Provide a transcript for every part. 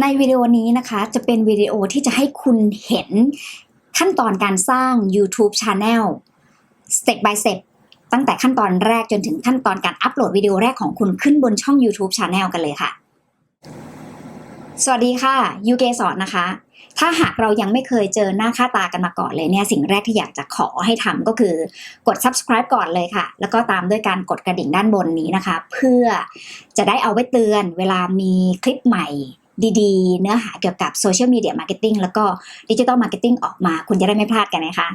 ในวิดีโอนี้นะคะจะเป็นวิดีโอที่จะให้คุณเห็นขั้นตอนการสร้าง YouTube Channel Step by Step ตั้งแต่ขั้นตอนแรกจนถึงขั้นตอนการอัปโหลดวิดีโอแรกของคุณขึ้นบนช่อง YouTube Channel กันเลยค่ะ สวัสดีค่ะยูเกสอนนะคะ ถ้าหากเรายังไม่เคยเจอหน้าค่าตากันมาก่อนเลยเนี่ยสิ่งแรกที่อยากจะขอให้ทำก็คือกด subscribe ก่อนเลยค่ะ แล้วก็ตามด้วยการกดกระดิ่งด้านบนนี้นะคะ เพื่อจะได้เอาไว้เตือนเวลามีคลิปใหม่ ดีๆ เนื้อหาเกี่ยวกับโซเชียลมีเดียมาร์เก็ตติ้งแล้วก็ดิจิ t a ลมาร์เก็ตติ้งออกมา คุณจะได้ไม่พลาดกันนะคะ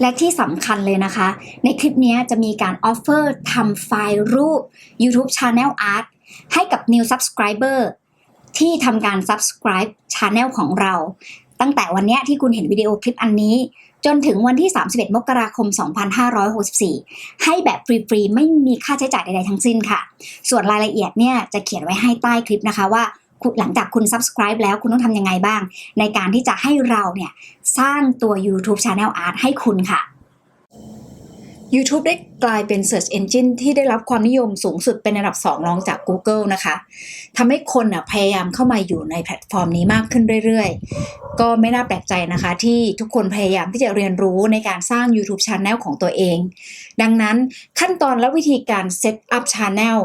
และที่สำคัญเลยนะคะ ในคลิปนี้จะมีการออฟเฟอร์ทำไฟล์รูป YouTube Channel Art ให้กับ New Subscriber ที่ทำการ Subscribe Channel ของเรา ตั้งแต่วันนี้ที่คุณเห็นวิดีโอคลิปอันนี้ จนถึงวันที่ 31 มกราคม 2564 ให้แบบฟรี ๆ ไม่มีค่าใช้จ่ายใด ๆ ทั้งสิ้นค่ะ ส่วนรายละเอียดเนี่ยจะเขียนไว้ให้ใต้คลิปนะคะว่า หลังจากคุณ subscribe แล้วคุณต้องทำยังไงบ้าง ในการที่จะให้เราเนี่ยสร้างตัว YouTube Channel Art ให้คุณค่ะ YouTube ได้กลายเป็น Search Engine ที่ได้รับความนิยมสูงสุดเป็นอันดับ 2 รองจาก Google นะคะทำให้คนอะพยายามเข้ามาอยู่ในแพลตฟอร์มนี้มากขึ้นเรื่อยๆ ก็ไม่น่าแปลกใจนะคะ ที่ทุกคนพยายามที่จะเรียนรู้ในการสร้าง YouTube Channel ของตัวเอง ดังนั้นขั้นตอนและวิธีการ Set up Channel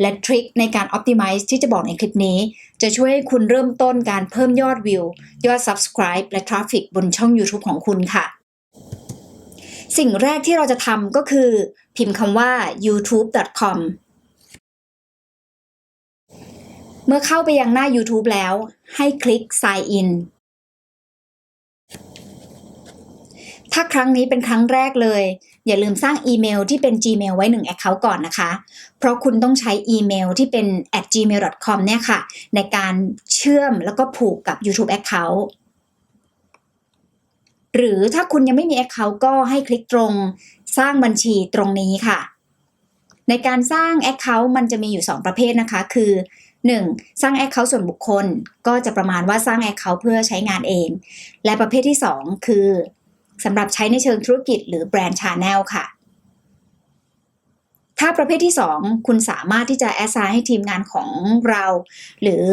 และทริคในการ Optimize ที่จะบอกในคลิปนี้ จะช่วยให้คุณเริ่มต้นการเพิ่มยอดวิว ยอด Subscribe และ Traffic บนช่อง YouTube ของคุณค่ะ สิ่งแรกที่เราจะทำก็คือ พิมพ์คำว่า youtube.com เมื่อเข้าไปยังหน้า YouTube แล้ว ให้คลิก sign in ถ้าครั้งนี้เป็นครั้งแรกเลย อย่าลืมสร้างอีเมลที่เป็น Gmail ไว้1 Account ก่อนนะคะ เพราะคุณต้องใช้อีเมลที่เป็น at gmail.com เนี่ยค่ะ ในการเชื่อมแล้วก็ผูกกับ YouTube Account หรือถ้าคุณยังไม่มี Account ก็ให้คลิกตรงสร้างบัญชีตรงนี้ค่ะ ในการสร้าง Account มันจะมีอยู่ 2 ประเภทนะคะ คือ 1. สร้าง Account ส่วนบุคคล ก็จะประมาณว่าสร้าง Account เพื่อใช้งานเอง และประเภทที่ 2 คือ สำหรับใช้ในเชิงธุรกิจหรือแบรนด์ชาแนลค่ะ ถ้าประเภทที่ 2 คุณสามารถที่จะแอสไซน์ให้ทีมงานของเรา หรือ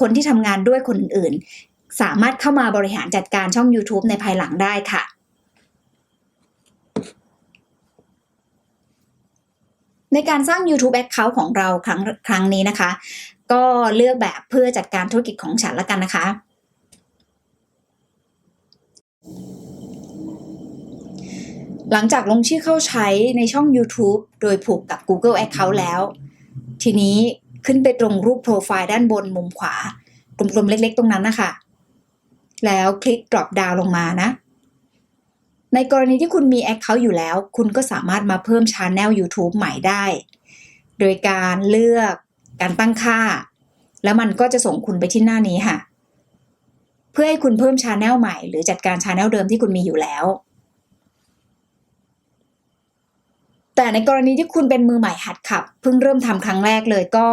คนที่ทำงานด้วยคนอื่น สามารถเข้ามาบริหารจัดการช่อง YouTube ในภายหลังได้ค่ะในการสร้าง YouTube Account ของเราครั้งครั้งนี้นะคะ ก็เลือกแบบเพื่อจัดการธุรกิจของฉันละกันนะคะ หลังจากลงชื่อเข้าใช้ในช่อง YouTube โดยผูกกับ Google Account แล้ว ทีนี้ขึ้นไปตรงรูปโปรไฟล์ด้านบนมุมขวากลมๆเล็กๆตรงนั้นนะคะ แล้วคลิก drop down ลงมานะ ในกรณีที่คุณมี Account อยู่แล้ว คุณก็สามารถมาเพิ่ม Channel YouTube ใหม่ได้ โดยการเลือกการตั้งค่า แล้วมันก็จะส่งคุณไปที่หน้านี้ค่ะ เพื่อให้คุณเพิ่ม Channel ใหม่ หรือจัดการ Channel เดิมที่คุณมีอยู่แล้ว แต่ในกรณีที่คุณเป็นมือใหม่หัดขับ เพิ่งเริ่มทำครั้งแรกเลยก็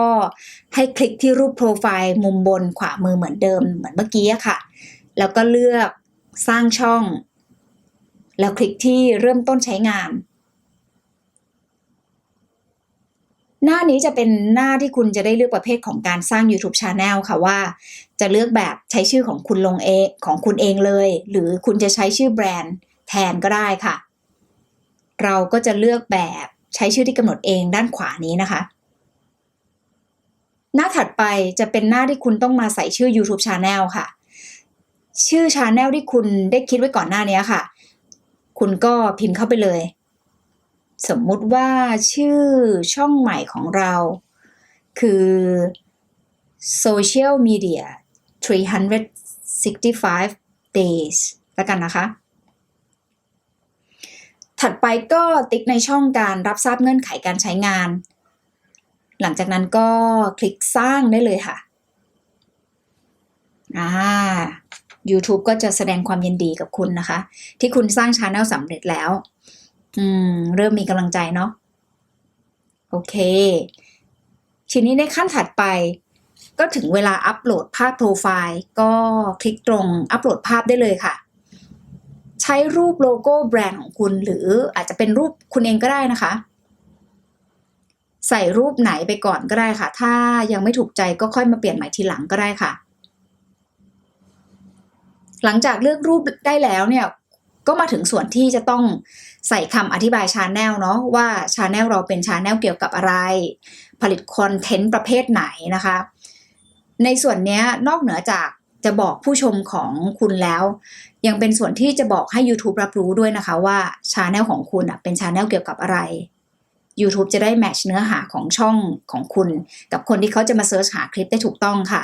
ให้คลิกที่รูปโปรไฟล์มุมบนขวามือเหมือนเดิมเหมือนเมื่อกี้ค่ะ แล้วก็เลือกสร้างช่อง แล้วคลิกที่เริ่มต้นใช้งาน หน้านี้จะเป็นหน้าที่คุณจะได้เลือกประเภทของการสร้าง YouTube Channel ค่ะว่า จะเลือกแบบใช้ชื่อของคุณลงเองของคุณเองเลย หรือคุณจะใช้ชื่อแบรนด์แทนก็ได้ค่ะ เราก็จะเลือกแบบใช้ชื่อที่กำหนดเองด้านขวานี้นะคะ หน้าถัดไปจะเป็นหน้าที่คุณต้องมาใส่ชื่อ YouTube Channel ค่ะ ชื่อ Channel ที่คุณได้คิดไว้ก่อนหน้านี้ค่ะ คุณก็พิมพ์เข้าไปเลย สมมุติว่าชื่อช่องใหม่ของเรา คือ Social Media 365 Days แล้วกันนะคะ ถัดไปก็ติ๊กในช่องการรับทราบเงื่อนไขการใช้งาน หลังจากนั้นก็คลิกสร้างได้เลยค่ะอ่า YouTube ก็จะแสดงความยินดีกับคุณนะคะ ที่คุณสร้างช anel สำเร็จแล้ว อืม เริ่มมีกำลังใจเนาะโอเค ทีนี้ในขั้นถัดไป ก็ถึงเวลาอัปโหลดภาพโปรไฟล์ ก็คลิกตรงอัปโหลดภาพได้เลยค่ะ ใช้รูปโลโก้แบรนด์ของคุณ หรืออาจจะเป็นรูปคุณเองก็ได้นะคะ ใส่รูปไหนไปก่อนก็ได้ค่ะ ถ้ายังไม่ถูกใจก็ค่อยมาเปลี่ยนใหม่ทีหลังก็ได้ค่ะ หลังจากเลือกรูปได้แล้วเนี่ยก็มาถึงส่วนที่จะต้องใส่คำอธิบายชาแนลเนาะว่าชาแนลเราเป็นชาแนลเกี่ยวกับอะไร ผลิตคอนเทนต์ประเภทไหนนะคะ ในส่วนนี้นอกเหนือจาก จะบอกผู้ชมของคุณแล้ว ยังเป็นส่วนที่จะบอกให้ YouTube รับรู้ด้วยนะคะว่าชาแนลของคุณเป็นชาแนลเกี่ยวกับอะไร YouTube จะได้แมทช์เนื้อหาของช่องของคุณ กับคนที่เขาจะมาเซิร์ชหาคลิปได้ถูกต้องค่ะ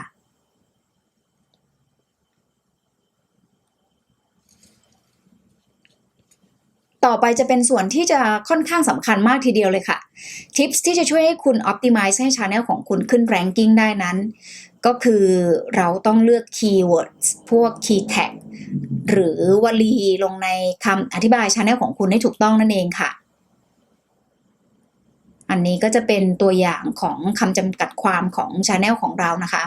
ต่อไปจะเป็นส่วนที่จะค่อนข้างสำคัญมากทีเดียวเลยค่ะ ทิปที่จะช่วยให้คุณ Optimize ให้ Channel ของคุณขึ้น Ranking ได้นั้น ก็คือเราต้องเลือก Keywords พวก Key Tag หรือวลีลงในคำอธิบาย Channel ของคุณให้ถูกต้องนั่นเองค่ะ อันนี้ก็จะเป็นตัวอย่างของคำจำกัดความของ Channel ของเรานะคะ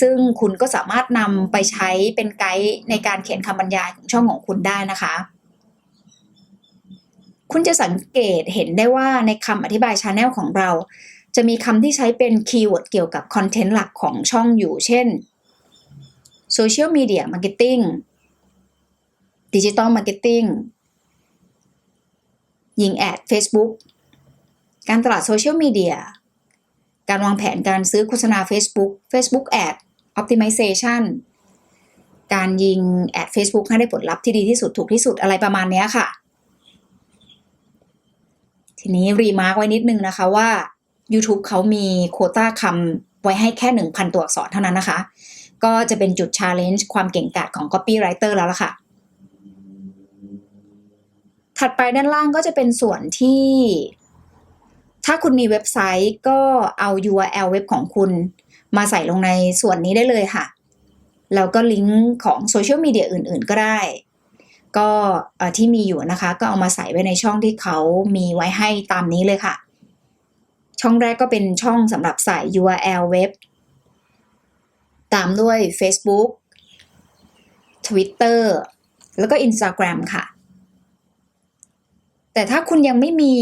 ซึ่งคุณก็สามารถนำไปใช้เป็นไกด์ในการเขียนคำบรรยายของช่องของคุณได้นะคะ คุณจะสังเกตเห็นได้ว่าในคำอธิบาย Channel ของเรา จะมีคำที่ใช้เป็นคีย์เวิร์ดเกี่ยวกับคอนเทนต์หลักของช่องอยู่ เช่น Social Media Marketing Digital Marketing ยิงแอด Facebook การตลาดโซเชียลมีเดีย การวางแผนการซื้อโฆษณา Facebook Facebook Ad Optimization การยิงแอด Facebook ให้ได้ผลลัพธ์ที่ดีที่สุดถูกที่สุดอะไรประมาณนี้ค่ะ ทีนี้รีมาร์กไว้นิดนึงนะคะว่า YouTube เขามีโคต้าคำไว้ให้แค่ 1,000 ตัวอักษรเท่านั้นนะคะ ก็จะเป็นจุด challenge ความเก่งกาจของ copywriter แล้วล่ะค่ะ ถัดไปด้านล่างก็จะเป็นส่วนที่ ถ้าคุณมีเว็บไซต์ก็เอา URL เว็บของคุณ มาใส่ลงในส่วนนี้ได้เลยค่ะ แล้วก็ลิงก์ของโซเชียลมีเดียอื่น ๆ ก็ได้ก็ที่มีอยู่นะคะ ก็เอามาใส่ไว้ในช่องที่เขามีไว้ให้ตามนี้เลยค่ะ ช่องแรกก็เป็นช่องสำหรับใส่ URL เว็บ ตามด้วย Facebook Twitter แล้วก็ Instagram ค่ะ แต่ถ้าคุณยังไม่มี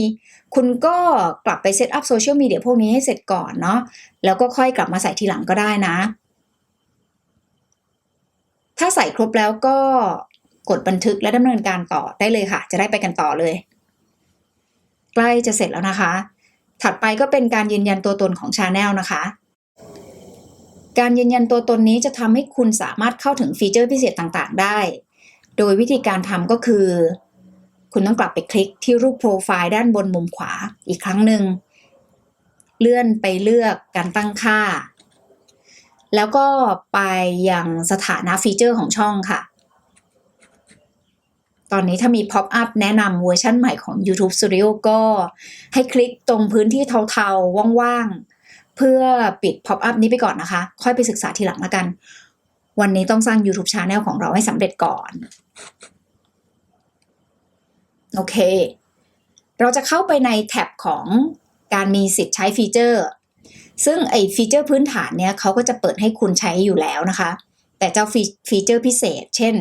คุณก็กลับไปเซตอัพโซเชียลมีเดียพวกนี้ให้เสร็จก่อนเนาะแล้วก็ค่อยกลับมาใส่ทีหลังก็ได้นะ ถ้าใส่ครบแล้วก็กดบันทึกและดำเนินการต่อได้เลยค่ะ จะได้ไปกันต่อเลย ใกล้จะเสร็จแล้วนะคะ ถัดไปก็เป็นการยืนยันตัวตนของ Channel นะคะ การยืนยันตัวตนนี้จะทำให้คุณสามารถเข้าถึงฟีเจอร์พิเศษต่างๆ ได้ โดยวิธีการทำก็คือ คุณต้องกลับไปคลิกที่รูปโปรไฟล์ด้านบนมุมขวาอีกครั้งหนึ่ง เลื่อนไปเลือกการตั้งค่า แล้วก็ไปยังสถานะฟีเจอร์ของช่องค่ะ ตอนนี้ถ้ามี pop up แนะนำเวอร์ชันใหม่ของ YouTube Studio ก็ให้คลิกตรงพื้นที่เทาๆ ว่างๆ เพื่อปิด pop up นี้ไปก่อนนะคะ ค่อยไปศึกษาทีหลังละกัน วันนี้ต้องสร้าง YouTube Channel ของเราให้สำเร็จก่อน โอเค เราจะเข้าไปในแท็บของการมีสิทธิ์ใช้ฟีเจอร์ ซึ่งไอฟีเจอร์พื้นฐานเนี่ยเขาก็จะเปิดให้คุณใช้อยู่แล้วนะคะ แต่เจ้าฟีฟีเจอร์พิเศษ เช่น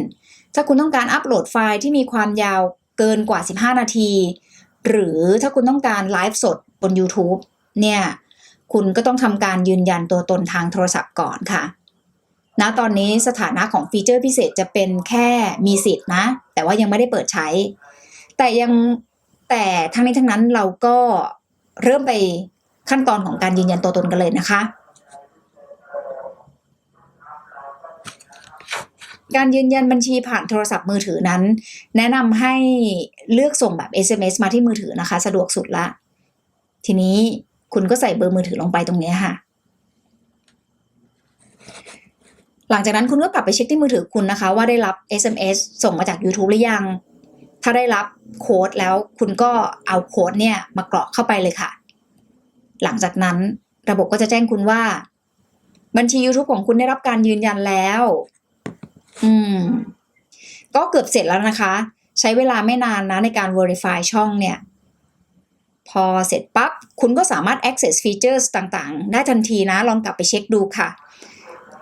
ถ้าคุณต้องการอัปโหลดไฟล์ที่มีความยาวเกินกว่า 15 นาที หรือถ้าคุณต้องการไลฟ์สดบน YouTube เนี่ยคุณก็ต้องทำการยืนยันตัวตนทางโทรศัพท์ก่อนค่ะณตอนนี้สถานะของฟีเจอร์พิเศษจะเป็นแค่มีสิทธิ์นะ แต่ว่ายังไม่ได้เปิดใช้ แต่ยังแต่ทั้งนี้ทั้งนั้นเราก็เริ่มไปขั้นตอนของการยืนยันตัวตนกันเลยนะคะ การยืนยันบัญชีผ่านโทรศัพท์มือถือนั้น แนะนำให้เลือกส่งแบบ SMS มาที่มือถือนะคะ สะดวกสุดละ ทีนี้คุณก็ใส่เบอร์มือถือลงไปตรงนี้ค่ะ หลังจากนั้นคุณก็กลับไปเช็คที่มือถือคุณนะคะ ว่าได้รับ SMS ส่งมาจาก YouTube หรือยัง ถ้าได้รับโค้ดแล้วคุณก็เอาโค้ดเนี่ยมากรอกเข้าไปเลยค่ะ หลังจากนั้นระบบก็จะแจ้งคุณว่า บัญชี YouTube ของคุณได้รับการยืนยันแล้ว อืม ก็เกือบเสร็จแล้วนะคะ ใช้เวลาไม่นานนะในการ verify ช่องเนี่ย พอเสร็จปั๊บ คุณก็สามารถ access features ต่างๆ ได้ทันทีนะ ลองกลับไปเช็คดูค่ะ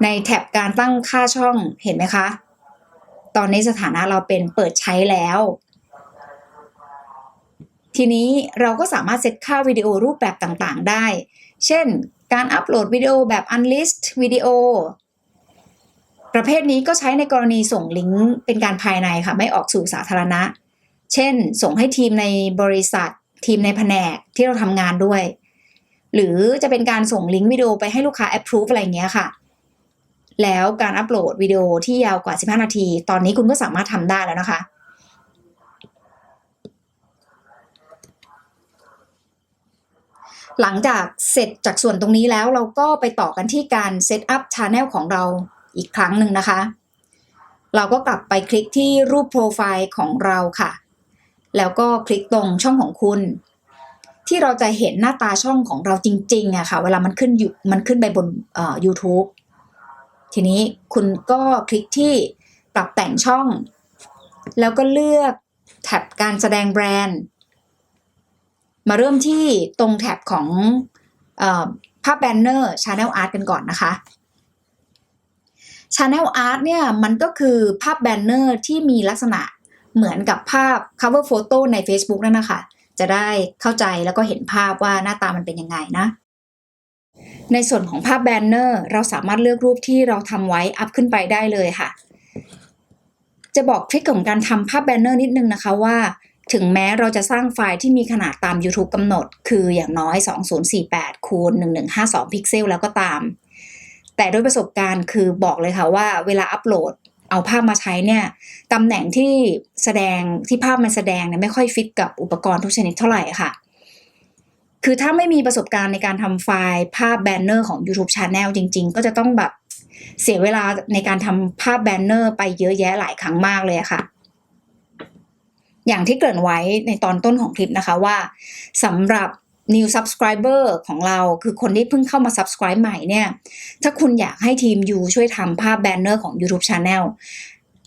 ในแท็บการตั้งค่าช่องเห็นไหมคะ ตอนนี้สถานะเราเป็นเปิดใช้แล้ว ทีนี้เราก็สามารถเซตค่าวิดีโอรูปแบบต่างๆ ได้ เช่น การอัปโหลดวิดีโอแบบ unlist วิดีโอ ประเภทนี้ก็ใช้ในกรณีส่งลิงก์เป็นการภายในค่ะ ไม่ออกสู่สาธารณะ เช่น ส่งให้ทีมในบริษัท ทีมในแผนกที่เราทำงานด้วย หรือจะเป็นการส่งลิงก์วิดีโอไปให้ลูกค้า approve อะไรเงี้ยค่ะ แล้วการอัปโหลดวิดีโอที่ยาวกว่า 15 นาที ตอนนี้คุณก็สามารถทำได้แล้วนะคะ หลังจากเสร็จจากส่วนตรงนี้แล้วเราก็ไปต่อกันที่การเซตอัพช anel ของเรา อีกครั้งหนึ่งนะคะ เราก็กลับไปคลิกที่รูปโปรไฟล์ของเราค่ะ แล้วก็คลิกตรงช่องของคุณ ที่เราจะเห็นหน้าตาช่องของเราจริงๆอะค่ะ เวลามันขึ้นอยู่มันขึ้นไปบนเอ่อ YouTube ทีนี้คุณก็คลิกที่ปรับแต่งช่อง แล้วก็เลือกแท็บการแสดงแบรนด์ มาเริ่มที่ตรงแท็บของเออภาพแบนเนอร์ Channel Art กันก่อนนะคะ Channel Art เนี่ยมันก็คือภาพแบนเนอร์ที่มีลักษณะเหมือนกับภาพ cover photo ใน Facebook นั่นนะคะ จะได้เข้าใจแล้วก็เห็นภาพว่าหน้าตามันเป็นยังไงนะ ในส่วนของภาพแบนเนอร์เราสามารถเลือกรูปที่เราทำไว้อัพขึ้นไปได้เลยค่ะ จะบอกทริคของการทำภาพแบนเนอร์นิดนึงนะคะว่า ถึงแม้เราจะสร้างไฟล์ที่มีขนาดตาม YouTube กำหนด คืออย่างน้อย 2048คูณ1152 พิกเซลแล้วก็ตาม แต่ด้วยประสบการณ์คือบอกเลยค่ะว่าเวลาอัปโหลดเอาภาพมาใช้เนี่ยตำแหน่งที่แสดงที่ภาพมันแสดงเนี่ยไม่ค่อยฟิตกับอุปกรณ์ทุกชนิดเท่าไหร่ค่ะ คือถ้าไม่มีประสบการณ์ในการทำไฟล์ภาพแบนเนอร์ของ YouTube Channel จริง ๆ ก็จะต้องแบบเสียเวลาในการทำภาพแบนเนอร์ไปเยอะแยะหลายครั้งมากเลยค่ะ อย่างที่เกริ่นไว้ในตอนต้นของคลิปนะคะว่าสำหรับ new subscriber ของเราคือคนที่เพิ่งเข้ามา subscribe ใหม่เนี่ย ถ้าคุณอยากให้ทีมยูช่วยทำภาพแบนเนอร์ของ YouTube Channel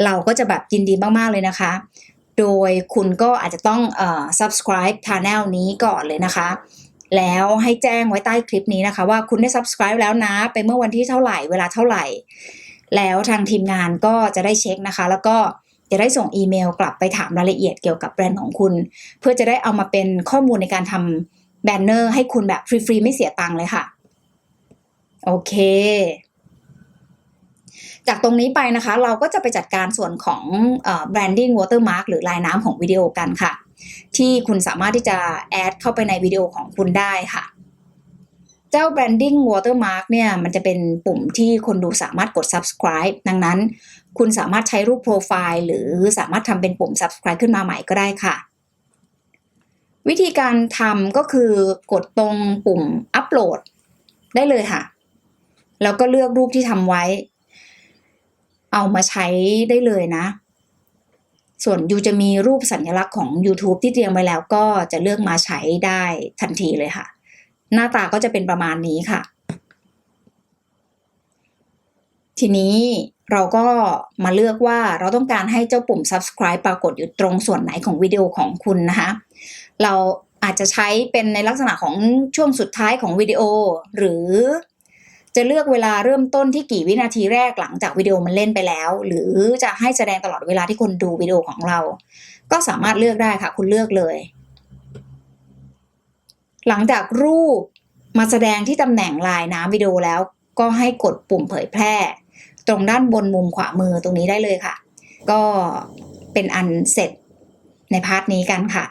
เราก็จะแบบยินดีมาก ๆ เลยนะคะ โดยคุณก็อาจจะต้องเอ่อ subscribe channel นี้ก่อนเลยนะคะ แล้วให้แจ้งไว้ใต้คลิปนี้นะคะ ว่าคุณได้ subscribe แล้วนะ ไปเมื่อวันที่เท่าไหร่เวลาเท่าไหร่ แล้วทางทีมงานก็จะได้เช็คนะคะ แล้วก็จะได้ส่งอีเมลกลับไปถามรายละเอียดเกี่ยวกับแบรนด์ของคุณ เพื่อจะได้เอามาเป็นข้อมูลในการทำ แบนเนอร์ให้คุณแบบฟรีๆไม่เสียตังค์เลยค่ะ โอเค จากตรงนี้ไปนะคะ เราก็จะไปจัดการส่วนของเอ่อ branding watermark หรือลายน้ำของวิดีโอกันค่ะ ที่คุณสามารถที่จะแอดเข้าไปในวิดีโอของคุณได้ค่ะเจ้า branding watermark เนี่ยมันจะเป็นปุ่มที่คนดูสามารถกด subscribe ดังนั้น คุณสามารถใช้รูปโปรไฟล์หรือสามารถทำเป็นปุ่ม subscribe ขึ้นมาใหม่ก็ได้ค่ะ วิธีการทำก็คือกดตรงปุ่ม upload ได้เลยค่ะ แล้วก็เลือกรูปที่ทำไว้ เอามาใช้ได้เลยนะ ส่วนยูจะมีรูปสัญลักษณ์ของ YouTube ที่เตรียมไว้แล้วก็จะเลือกมาใช้ได้ทันทีเลยค่ะ หน้าตาก็จะเป็นประมาณนี้ค่ะ ทีนี้เราก็มาเลือกว่าเราต้องการให้เจ้าปุ่ม subscribe ปรากฏอยู่ตรงส่วนไหนของวิดีโอของคุณนะคะ เราอาจจะใช้เป็นในลักษณะของช่วงสุดท้ายของวิดีโอ หรือจะเลือกเวลาเริ่มต้นที่กี่วินาทีแรกหลังจากวิดีโอมันเล่นไปแล้ว หรือจะให้แสดงตลอดเวลาที่คนดูวิดีโอของเรา ก็สามารถเลือกได้ค่ะ คุณเลือกเลย หลังจากรูปมาแสดงที่ตำแหน่งลายน้ำวิดีโอแล้ว ก็ให้กดปุ่มเผยแพร่ ตรงด้านบนมุมขวามือตรงนี้ได้เลยค่ะ ก็เป็นอันเสร็จในพาร์ทนี้กันค่ะ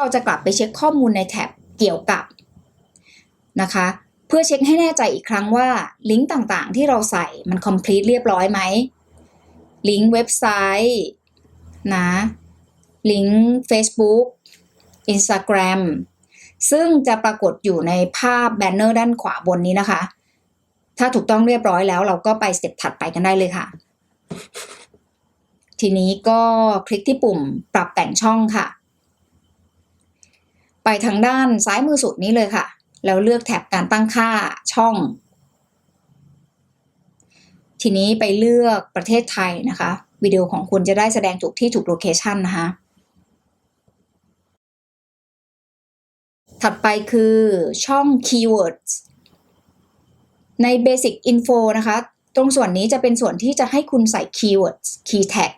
เราจะกลับไปเช็คข้อมูลในแท็บเกี่ยวกับนะคะ เพื่อเช็คให้แน่ใจอีกครั้งว่าลิงก์ต่างๆ ที่เราใส่มัน complete เรียบร้อยไหมลิงก์เว็บไซต์นะลิงก์ Facebook Instagram ซึ่งจะปรากฏอยู่ในภาพแบนเนอร์ด้านขวาบนนี้นะคะ ถ้าถูกต้องเรียบร้อยแล้วเราก็ไปสเต็ปถัดไปกันได้เลยค่ะ ทีนี้ก็คลิกที่ปุ่มปรับแต่งช่องค่ะ ไปทางด้านซ้ายมือสุดนี้เลยค่ะ แล้วเลือกแท็บการตั้งค่าช่อง ทีนี้ไปเลือกประเทศไทยนะคะวิดีโอของคุณจะได้แสดงถูกที่ถูกโลเคชันนะคะถัดไปคือช่อง keywords ใน Basic Info นะคะ ตรงส่วนนี้จะเป็นส่วนที่จะให้คุณใส่ Keywords Key Tag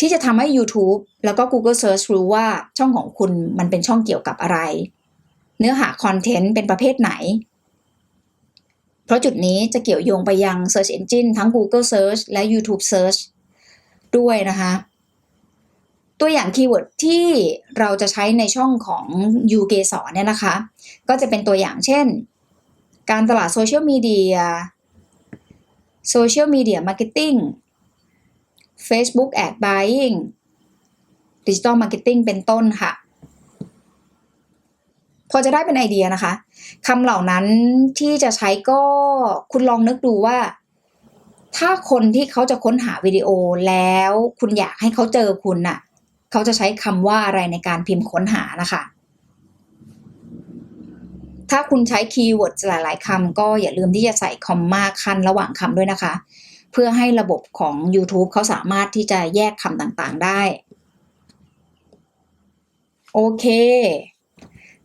ที่จะทำให้ YouTube แล้วก็ Google Search รู้ว่าช่องของคุณมันเป็นช่องเกี่ยวกับอะไร เนื้อหาคอนเทนต์เป็นประเภทไหน เพราะจุดนี้จะเกี่ยวโยงไปยัง Search Engine ทั้ง Google Search และ YouTube Search ด้วยนะคะ ตัวอย่างคีย์เวิร์ดที่เราจะใช้ในช่องของยูเกสเนี่ยนะคะ ก็จะเป็นตัวอย่างเช่น การตลาดโซเชียลมีเดียโซเชียลมีเดียมาร์เก็ตติ้ง Facebook Ad Buying Digital Marketing เป็นต้นค่ะ พอจะได้เป็นไอเดียนะคะคำเหล่านั้นที่จะใช้ก็คุณลองนึกดูว่า ถ้าคนที่เขาจะค้นหาวิดีโอแล้วคุณอยากให้เขาเจอคุณน่ะ เขาจะใช้คำว่าอะไรในการพิมพ์ค้นหานะคะถ้าคุณใช้คีย์เวิร์ดหลาย ๆคำก็อย่าลืมที่จะใส่คอมมาคันระหว่างคำด้วยนะคะ เพื่อให้ระบบของ YouTube เขาสามารถที่จะแยกคำต่างๆได้ โอเค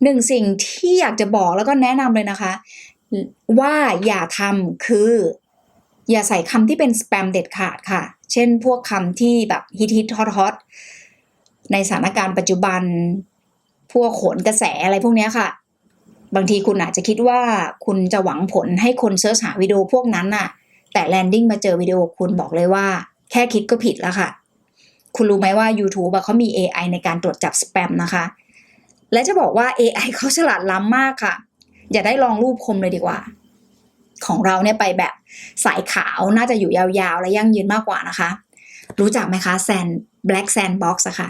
หนึ่งสิ่งที่อยากจะบอกแล้วก็แนะนำเลยนะคะ ว่าอย่าทำคือ อย่าใส่คำที่เป็นสแปมเด็ดขาดค่ะ เช่นพวกคำที่แบบฮิตฮิตฮอตฮอตในสถานการณ์ปัจจุบัน พวกโขนกระแสอะไรพวกนี้ค่ะ บางทีคุณอาจจะคิดว่าคุณจะหวังผลให้คนเสิร์ชหาวิดีโอพวกนั้นน่ะ แต่แลนดิ้งมาเจอวิดีโอคุณบอกเลยว่า แค่คิดก็ผิดแล้วค่ะ คุณรู้ไหมว่า YouTube เขามี AI ในการตรวจจับสแปมนะคะ และจะบอกว่า AI เขาฉลาดล้ำมากค่ะ อย่าได้ลองรูปคมเลยดีกว่า ของเราเนี่ยไปแบบสายขาวน่าจะอยู่ยาวๆ และยั่งยืนมากกว่านะคะ รู้จักไหมคะแซน Black Sandbox อะค่ะ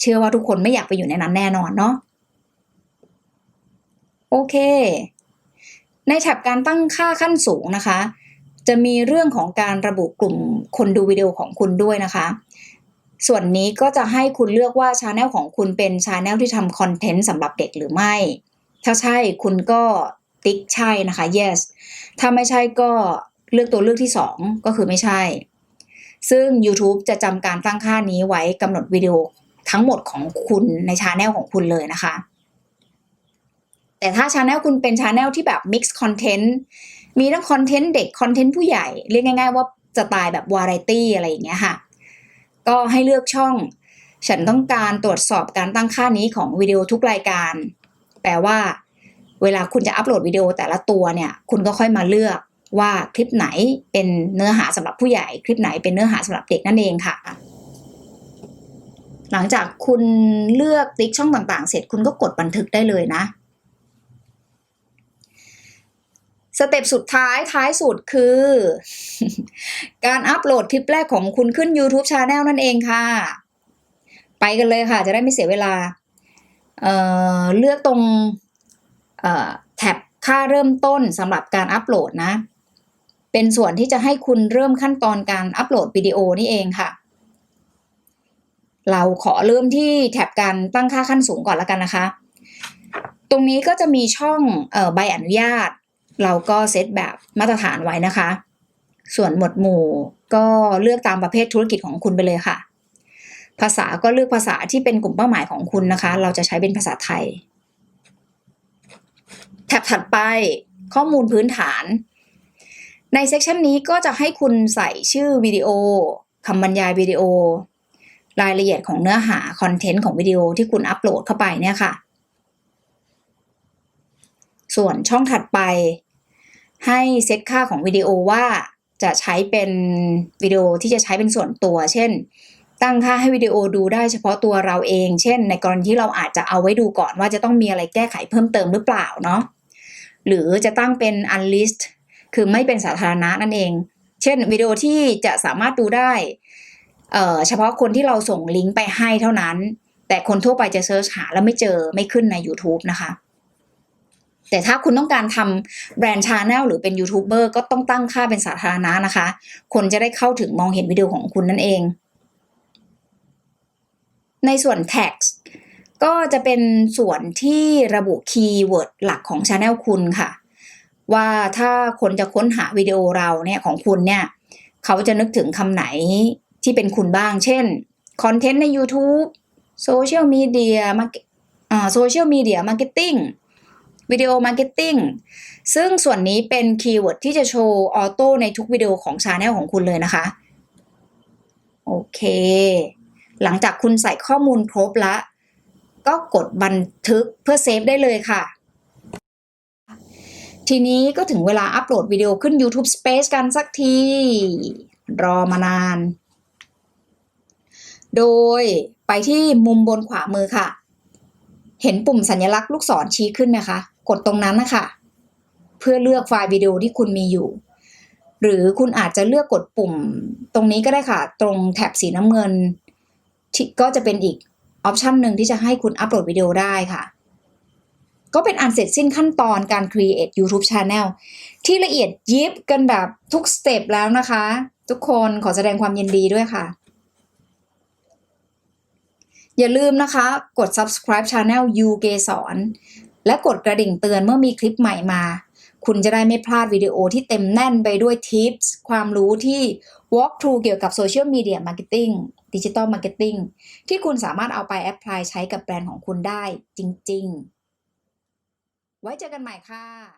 เชื่อว่าทุกคนไม่อยากไปอยู่ในนั้นแน่นอนเนาะโอเค ในแท็บการตั้งค่าขั้นสูงนะคะ จะมีเรื่องของการระบุกลุ่มคนดูวิดีโอของคุณด้วยนะคะ ส่วนนี้ก็จะให้คุณเลือกว่าชาแนลของคุณเป็นชาแนลที่ทำคอนเทนต์สำหรับเด็กหรือไม่ ถ้าใช่คุณก็ติ๊กใช่นะคะ yes ถ้าไม่ใช่ก็เลือกตัวเลือกที่ 2 ก็คือไม่ใช่ ซึ่ง YouTube จะจำการตั้งค่านี้ไว้กำหนดวิดีโอทั้งหมดของคุณในชาแนลของคุณเลยนะคะ แต่ถ้าชาแนลคุณเป็นชาแนลที่แบบ mix content มีทั้งคอนเทนต์เด็กคอนเทนต์ผู้ใหญ่ เรียกง่าย ๆ ว่าสไตล์แบบวาไรตี้อะไรอย่างเงี้ยค่ะ ก็ให้เลือกช่อง ฉันต้องการตรวจสอบการตั้งค่านี้ของวิดีโอทุกรายการ แปลว่า เวลาคุณจะอัปโหลดวิดีโอแต่ละตัวเนี่ย คุณก็ค่อยมาเลือกว่าคลิปไหนเป็นเนื้อหาสำหรับผู้ใหญ่ คลิปไหนเป็นเนื้อหาสำหรับเด็กนั่นเองค่ะ หลังจากคุณเลือกติ๊กช่องต่างๆ เสร็จคุณก็กดบันทึกได้เลยนะ สเต็ปสุดท้ายท้ายสุดคือ การอัปโหลดคลิปแรกของคุณขึ้น YouTube Channel นั่นเองค่ะ ไปกันเลยค่ะ จะได้ไม่เสียเวลาเเลือกตรงแท็บค่าเริ่มต้นสำหรับการอัปโหลดนะ เป็นส่วนที่จะให้คุณเริ่มขั้นตอนการอัปโหลดวิดีโอนี่เองค่ะ เราขอเริ่มที่แท็บการตั้งค่าขั้นสูงก่อนแล้วกันนะคะ ตรงนี้ก็จะมีช่องออใบอนุญาต เราก็เซตแบบมาตรฐานไว้นะคะ ส่วนหมวดหมู่ก็เลือกตามประเภทธุรกิจของคุณไปเลยค่ะ ภาษาก็เลือกภาษาที่เป็นกลุ่มเป้าหมายของคุณนะคะ เราจะใช้เป็นภาษาไทย แท็บถัดไปข้อมูลพื้นฐาน ในเซกชันนี้ก็จะให้คุณใส่ชื่อวิดีโอคำบรรยายวิดีโอ รายละเอียดของเนื้อหาคอนเทนต์ของวิดีโอที่คุณอัปโหลดเข้าไปเนี่ยค่ะ ส่วนช่องถัดไป ให้เซตค่าของวิดีโอว่าจะใช้เป็นวิดีโอที่จะใช้เป็นส่วนตัว เช่น ตั้งค่าให้วิดีโอดูได้เฉพาะตัวเราเอง เช่น ในกรณีที่เราอาจจะเอาไว้ดูก่อนว่าจะต้องมีอะไรแก้ไขเพิ่มเติมหรือเปล่าเนาะหรือจะตั้งเป็น unlist คือไม่เป็นสาธารณะนั่นเอง เช่นวิดีโอที่จะสามารถดูได้เฉพาะคนที่เราส่งลิงก์ไปให้เท่านั้น แต่คนทั่วไปจะเซิร์ชหาแล้วไม่เจอไม่ขึ้นใน YouTube นะคะ แต่ถ้าคุณต้องการทำแบรนด์ชาแนลหรือเป็นยูทูบเบอร์ก็ต้องตั้งค่าเป็นสาธารณะนะคะ คนจะได้เข้าถึงมองเห็นวิดีโอของคุณนั่นเอง ในส่วน text ก็จะเป็นส่วนที่ระบุคีย์เวิร์ดหลักของชาแนลคุณค่ะ ว่าถ้าคนจะค้นหาวิดีโอเราเนี่ยของคุณเนี่ย เขาจะนึกถึงคำไหนที่เป็นคุณบ้าง เช่นคอนเทนต์ใน YouTube โซเชียลมีเดียมาโซเชียลมีเดียมาร์เก็ตติ้ง วิดีโอมาร์เก็ตติ้งซึ่งส่วนนี้เป็นคีย์เวิร์ดที่จะโชว์ออโต้ในทุกวิดีโอของชาแนลของคุณเลยนะคะ โอเค หลังจากคุณใส่ข้อมูลครบแล้วก็กดบันทึกเพื่อเซฟได้เลยค่ะ ทีนี้ก็ถึงเวลาอัปโหลดวิดีโอขึ้น YouTube Space กันสักที รอมานาน โดยไปที่มุมบนขวามือค่ะ เห็นปุ่มสัญลักษณ์ลูกศรชี้ขึ้นไหมคะ กดตรงนั้นนะคะเพื่อเลือกไฟล์วิดีโอที่คุณมีอยู่ หรือคุณอาจจะเลือกกดปุ่ม ตรงนี้ก็ได้ค่ะ ตรงแถบสีน้ำเงินก็จะเป็นอีกออปชันหนึ่งที่จะให้คุณอัปโหลดวิดีโอได้ค่ะ ก็เป็นอันเสร็จสิ้นขั้นตอนการ create YouTube Channel ที่ละเอียดยิบกันแบบทุกสเต็ปแล้วนะคะ ทุกคนขอแสดงความยินดีด้วยค่ะ อย่าลืมนะคะ กด subscribe channel ยูเกสอน และกดกระดิ่งเตือนเมื่อมีคลิปใหม่มา คุณจะได้ไม่พลาดวิดีโอที่เต็มแน่นไปด้วยทิปส์ความรู้ที่ walk through เกี่ยวกับโซเชียลมีเดียมาร์เก็ตติ้งดิจิตอลมาร์เก็ตติ้งที่คุณสามารถเอาไปแอพพลายใช้กับแบรนด์ของคุณได้จริง ๆ ไว้เจอกันใหม่ค่ะ